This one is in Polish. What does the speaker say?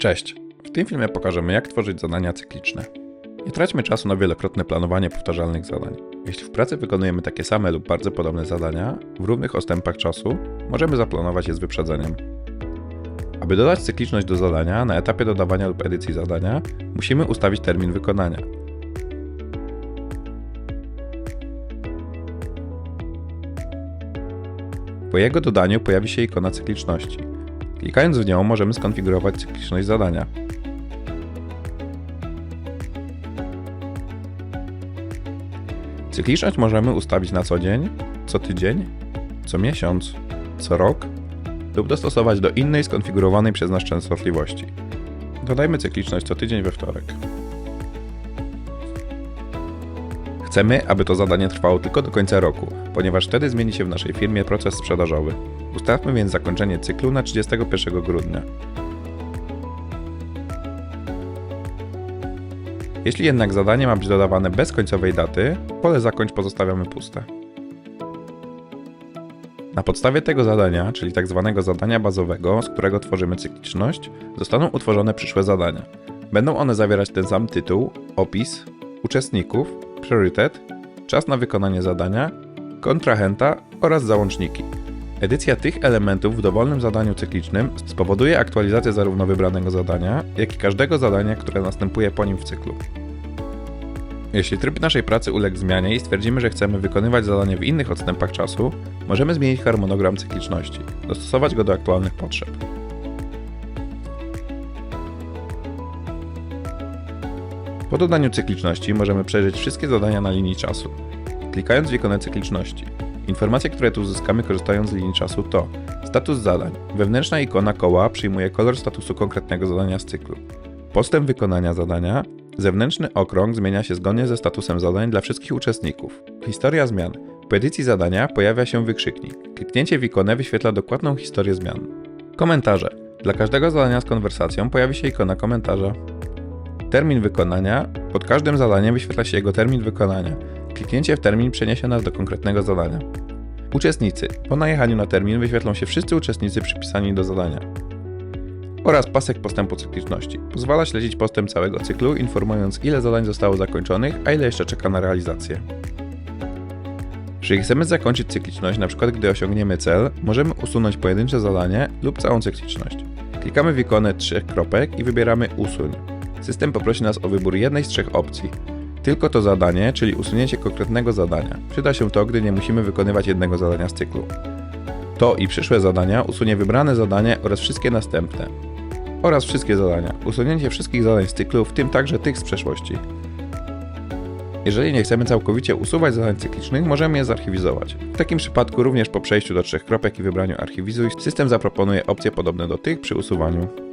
Cześć! W tym filmie pokażemy jak tworzyć zadania cykliczne. Nie traćmy czasu na wielokrotne planowanie powtarzalnych zadań. Jeśli w pracy wykonujemy takie same lub bardzo podobne zadania w równych odstępach czasu, możemy zaplanować je z wyprzedzeniem. Aby dodać cykliczność do zadania, na etapie dodawania lub edycji zadania, musimy ustawić termin wykonania. Po jego dodaniu pojawi się ikona cykliczności. Klikając w nią możemy skonfigurować cykliczność zadania. Cykliczność możemy ustawić na co dzień, co tydzień, co miesiąc, co rok lub dostosować do innej skonfigurowanej przez nas częstotliwości. Dodajmy cykliczność co tydzień we wtorek. Chcemy, aby to zadanie trwało tylko do końca roku, ponieważ wtedy zmieni się w naszej firmie proces sprzedażowy. Ustawmy więc zakończenie cyklu na 31 grudnia. Jeśli jednak zadanie ma być dodawane bez końcowej daty, pole zakończ pozostawiamy puste. Na podstawie tego zadania, czyli tak zwanego zadania bazowego, z którego tworzymy cykliczność, zostaną utworzone przyszłe zadania. Będą one zawierać ten sam tytuł, opis, uczestników, priorytet, czas na wykonanie zadania, kontrahenta oraz załączniki. Edycja tych elementów w dowolnym zadaniu cyklicznym spowoduje aktualizację zarówno wybranego zadania, jak i każdego zadania, które następuje po nim w cyklu. Jeśli tryb naszej pracy uległ zmianie i stwierdzimy, że chcemy wykonywać zadanie w innych odstępach czasu, możemy zmienić harmonogram cykliczności, dostosować go do aktualnych potrzeb. Po dodaniu cykliczności możemy przejrzeć wszystkie zadania na linii czasu. Klikając w ikonę cykliczności, informacje, które tu uzyskamy korzystając z linii czasu to status zadań. Wewnętrzna ikona koła przyjmuje kolor statusu konkretnego zadania z cyklu. Postęp wykonania zadania. Zewnętrzny okrąg zmienia się zgodnie ze statusem zadań dla wszystkich uczestników. Historia zmian. Po edycji zadania pojawia się wykrzyknik. Kliknięcie w ikonę wyświetla dokładną historię zmian. Komentarze. Dla każdego zadania z konwersacją pojawi się ikona komentarza. Termin wykonania. Pod każdym zadaniem wyświetla się jego termin wykonania. Kliknięcie w termin przeniesie nas do konkretnego zadania. Uczestnicy. Po najechaniu na termin wyświetlą się wszyscy uczestnicy przypisani do zadania. Oraz pasek postępu cykliczności. Pozwala śledzić postęp całego cyklu, informując ile zadań zostało zakończonych, a ile jeszcze czeka na realizację. Jeżeli chcemy zakończyć cykliczność, np. gdy osiągniemy cel, możemy usunąć pojedyncze zadanie lub całą cykliczność. Klikamy w ikonę trzech kropek i wybieramy Usuń. System poprosi nas o wybór jednej z trzech opcji. Tylko to zadanie, czyli usunięcie konkretnego zadania. Przyda się to, gdy nie musimy wykonywać jednego zadania z cyklu. To i przyszłe zadania usunie wybrane zadanie oraz wszystkie następne. Oraz wszystkie zadania. Usunięcie wszystkich zadań z cyklu, w tym także tych z przeszłości. Jeżeli nie chcemy całkowicie usuwać zadań cyklicznych, możemy je zarchiwizować. W takim przypadku również po przejściu do trzech kropek i wybraniu archiwizuj, system zaproponuje opcje podobne do tych przy usuwaniu.